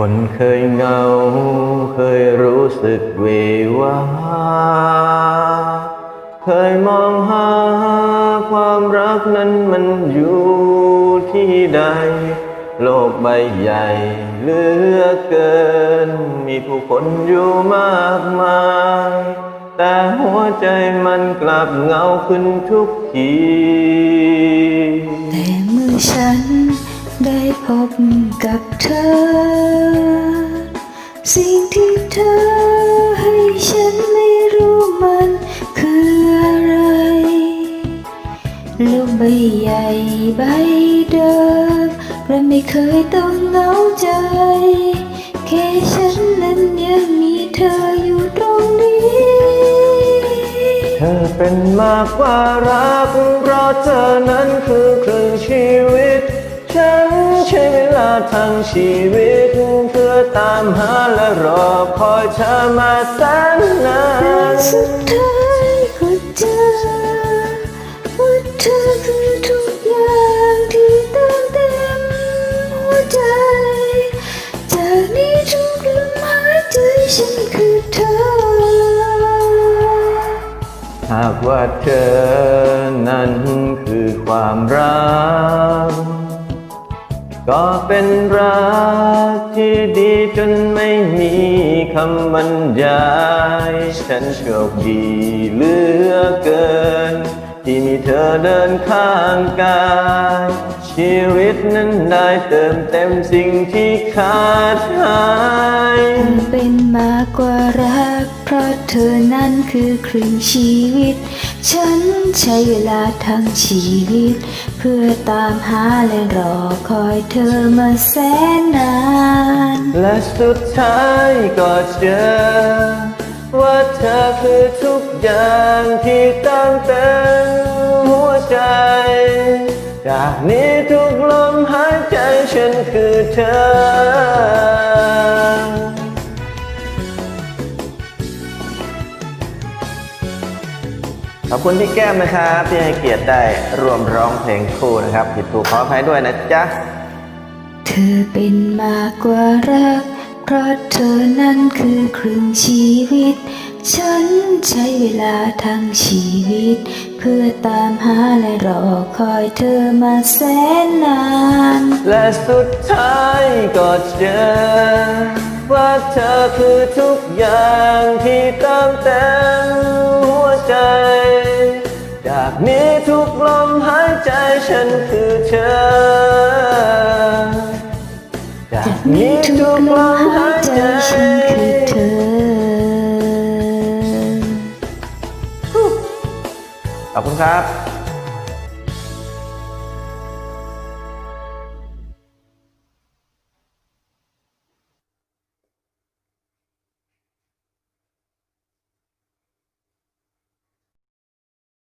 คนเคยเงา เคยรู้สึกเววา เคยมองหาความรักนั้นมันอยู่ที่ใด โลกใบใหญ่เหลือเกิน มีผู้คนอยู่มากมาย แต่หัวใจมันกลับเงาขึ้นทุกที แต่เมื่อฉัน ได้พบกับเธอ สิ่งที่เธอให้ฉันไม่รู้มันคืออะไรโลกใบใหญ่ใบเดิมเราไม่เคยต้องเหงาใจ แค่ฉันนั้นยังมีเธออยู่ตรงนี้ เธอเป็นมากกว่ารักเพราะเธอนั้นคือครึ่งชีวิต ฉันใช้เวลาทั้งชีวิต เพื่อตามหาและรอคอยเธอมาแสนนานสุดท้ายก็เจอว่าเธอคือทุกอย่างที่เติมเต็มหัวใจ จากนี้ทุกลมหายใจฉันคือเธอ หากว่าเธอนั้นคือความรัก ก็เป็นรักที่ดีจนไม่มีคำบรรยาย ฉันโชคดีเหลือเกิน ที่มีเธอเดินข้างกาย ชีวิตนั้นได้เติมเต็มสิ่งที่ขาดหายเธอเป็นมากกว่ารัก เพราะเธอนั้นคือครึ่งชีวิต ฉันใช้เวลาทั้งชีวิต เพื่อตามหาและรอคอยเธอมาแสนนาน และสุดท้ายก็เจอ ว่าเธอคือทุกอย่างที่ตั้งเต็มหัวใจ จากนี้ทุกลมหายใจฉันคือเธอ ขอบคุณพี่แก้มนะครับที่ให้เกียรติได้รวมร้องเพลงคู่นะครับ ผิดถูกขออภัยด้วยนะจ๊ะ เธอเป็นมากกว่ารัก เพราะเธอนั้นคือครึ่งชีวิต ฉันใช้เวลาทั้งชีวิต เพื่อตามหาและรอคอยเธอมาแสนนาน และสุดท้ายก็เจอ ว่าเธอคือทุกอย่างที่เติมเต็มหัวใจ จากนี้ทุกลมหายใจฉันคือเธอ มีทุกลมหายใจฉันคือเธอ ขอบคุณครับ